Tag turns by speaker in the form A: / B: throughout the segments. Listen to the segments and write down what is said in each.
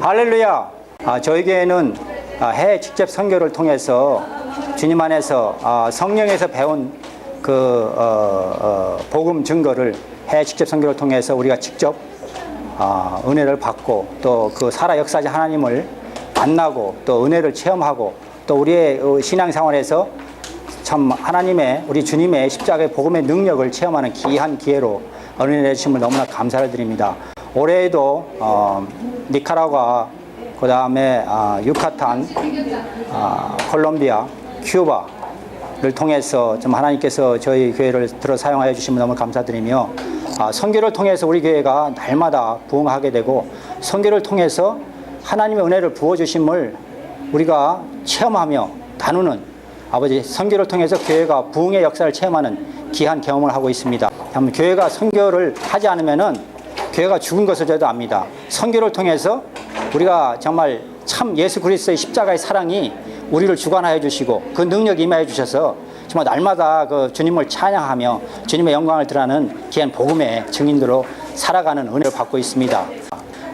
A: 할렐루야. 아, 저희 교회는 아, 해외 직접 선교를 통해서 주님 안에서 아, 성령에서 배운 그 어, 어, 복음 증거를 해외 직접 선교를 통해서 우리가 직접 아, 은혜를 받고 또 그 살아 역사자 하나님을 만나고 또 은혜를 체험하고 또 우리의 어, 신앙생활에서 참 하나님의 우리 주님의 십자가의 복음의 능력을 체험하는 귀한 기회로 은혜 내주심을 너무나 감사를 드립니다. 올해에도 어, 니카라과 그 다음에 아, 유카탄, 아, 콜롬비아, 큐바를 통해서 좀 하나님께서 저희 교회를 들어 사용하여 주시면 너무 감사드리며 아, 선교를 통해서 우리 교회가 날마다 부흥하게 되고 선교를 통해서 하나님의 은혜를 부어 주심을 우리가 체험하며 나누는 아버지 선교를 통해서 교회가 부흥의 역사를 체험하는 귀한 경험을 하고 있습니다. 교회가 선교를 하지 않으면은 교회가 죽은 것을 저도 압니다. 선교를 통해서 우리가 정말 참 예수 그리스도의 십자가의 사랑이 우리를 주관하여 주시고 그 능력이 임하여 주셔서 정말 날마다 그 주님을 찬양하며 주님의 영광을 드러나는 귀한 복음의 증인으로 살아가는 은혜를 받고 있습니다.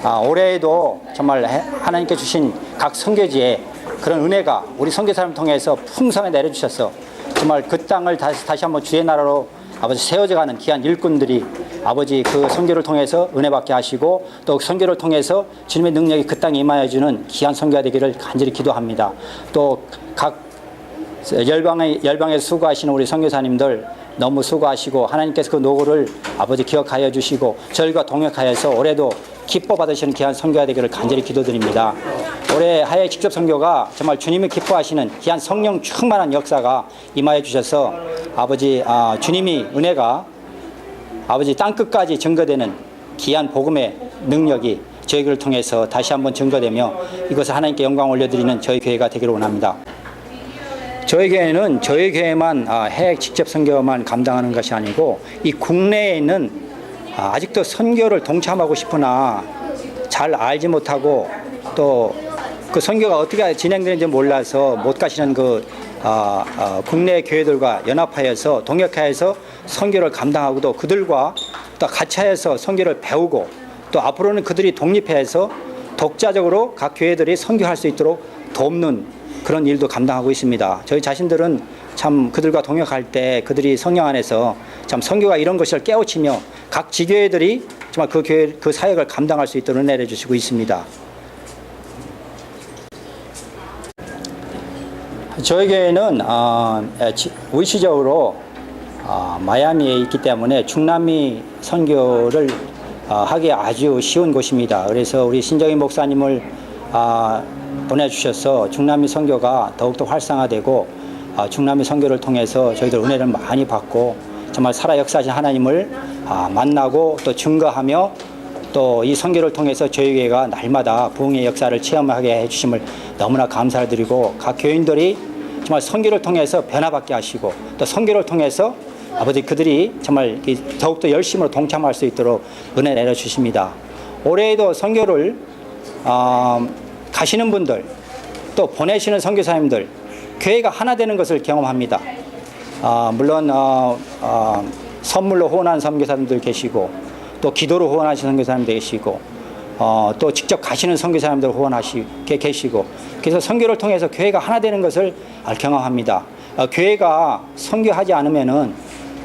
A: 아, 올해에도 정말 해- 하나님께 주신 각 선교지에 그런 은혜가 우리 선교사를 통해서 풍성히 내려주셔서 정말 그 땅을 다시, 다시 한번 주의 나라로 아버지 세워져가는 귀한 일꾼들이 아버지 그 선교를 통해서 은혜 받게 하시고 또 선교를 통해서 주님의 능력이 그 땅에 임하여 주는 귀한 선교가 되기를 간절히 기도합니다. 또 각 열방에 열방에 수고하시는 우리 선교사님들 너무 수고하시고 하나님께서 그 노고를 아버지 기억하여 주시고 저희가 동역하여서 올해도 기뻐 받으시는 귀한 선교가 되기를 간절히 기도드립니다. 올해 하해 직접 선교가 정말 주님이 기뻐하시는 귀한 성령 충만한 역사가 임하여 주셔서 아버지 아, 주님이 은혜가 아버지 땅 끝까지 증거되는 귀한 복음의 능력이 저희를 통해서 다시 한번 증거되며 이것을 하나님께 영광 올려드리는 저희 교회가 되기를 원합니다. 저희 교회는 저희 교회만 아, 해외 직접 선교만 감당하는 것이 아니고 이 국내에 있는 아, 아직도 선교를 동참하고 싶으나 잘 알지 못하고 또 그 선교가 어떻게 진행되는지 몰라서 못 가시는 그 아, 아, 국내 교회들과 연합하여서 동역하여서 선교를 감당하고 또 그들과 또 같이 하여서 선교를 배우고 또 앞으로는 그들이 독립해서 독자적으로 각 교회들이 선교할 수 있도록 돕는 그런 일도 감당하고 있습니다. 저희 자신들은 참 그들과 동역할 때 그들이 성령 안에서 참 선교가 이런 것을 깨우치며 각 지교회들이 정말 그 교회 그 사역을 감당할 수 있도록 은혜를 주시고 있습니다. 교회는 어, 지- 위치적으로 어, 마이애미에 있기 때문에 중남미 선교를 어, 하기 아주 쉬운 곳입니다. 그래서 우리 신정희 목사님을 아, 보내주셔서 중남미 선교가 더욱더 활성화되고 아, 중남미 선교를 통해서 저희들 은혜를 많이 받고 정말 살아 역사하신 하나님을 아, 만나고 또 증거하며 또 이 선교를 통해서 저희 교회가 날마다 부흥의 역사를 체험하게 해주심을 너무나 감사를 드리고 각 교인들이 정말 선교를 통해서 변화받게 하시고 또 선교를 통해서 아버지 그들이 정말 이 더욱더 열심으로 동참할 수 있도록 은혜 내려주십니다. 올해에도 선교를 어, 가시는 분들 또 보내시는 선교사님들 교회가 하나 되는 것을 경험합니다. 아, 물론 어, 어, 선물로 후원하는 선교사님들 계시고 또 기도로 후원하시는 선교사님들 계시고 어, 또 직접 가시는 선교사님들 후원하시게 계시고 그래서 선교를 통해서 교회가 하나 되는 것을 경험합니다. 어, 교회가 선교하지 않으면은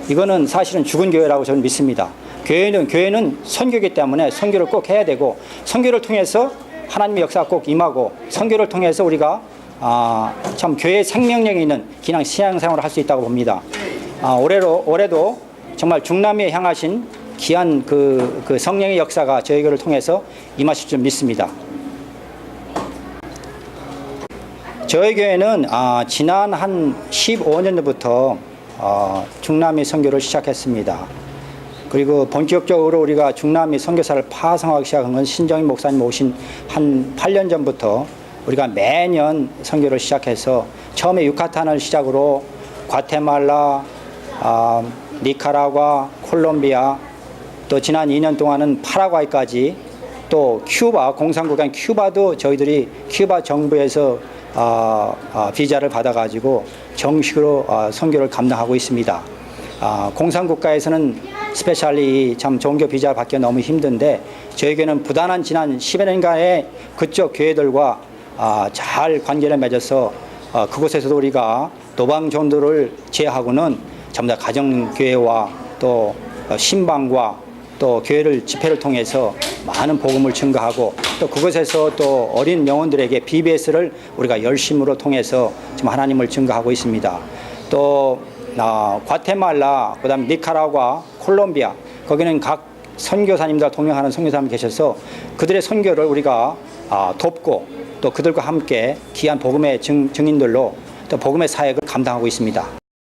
A: 이거는 사실은 죽은 교회라고 저는 믿습니다. 교회는 교회는 선교기 때문에 선교를 꼭 해야 되고 선교를 통해서 하나님의 역사가 꼭 임하고 선교를 통해서 우리가 아, 참 교회의 생명력이 있는 그냥 신앙생활을 할 수 있다고 봅니다. 아, 올해로 올해도 정말 중남미에 향하신 귀한 그, 그 성령의 역사가 저희 교를 통해서 임하실 줄 믿습니다. 저희 교회는 아, 지난 한 15년부터 어, 중남미 선교를 시작했습니다. 그리고 본격적으로 우리가 중남미 선교사를 파송하기 시작한 건 신정희 목사님 오신 한 8년 전부터 우리가 매년 선교를 시작해서 처음에 유카탄을 시작으로 과테말라, 아, 니카라과, 콜롬비아, 또 지난 2년 동안은 파라과이까지 또 큐바 공산국가인 큐바도 저희들이 큐바 정부에서 아, 아, 비자를 받아가지고 정식으로 아, 선교를 감당하고 있습니다. 아, 공산국가에서는 스페셜리 참 종교 비자 받기 너무 힘든데 저에게는 부단한 지난 10여 년간의 그쪽 교회들과 아, 잘 관계를 맺어서 어, 그곳에서도 우리가 노방 전도를 제하고는 전부 다 가정교회와 또 어, 신방과 또 교회를 집회를 통해서 많은 복음을 증거하고 또 그곳에서 또 어린 영혼들에게 BBS를 우리가 열심으로 통해서 지금 하나님을 증거하고 있습니다. 또 아, 과테말라, 그다음 니카라과, 콜롬비아 거기는 각 선교사님들 동행하는 선교사님 계셔서 그들의 선교를 우리가 아, 돕고 또 그들과 함께 귀한 복음의 증, 증인들로 또 복음의 사역을 감당하고 있습니다.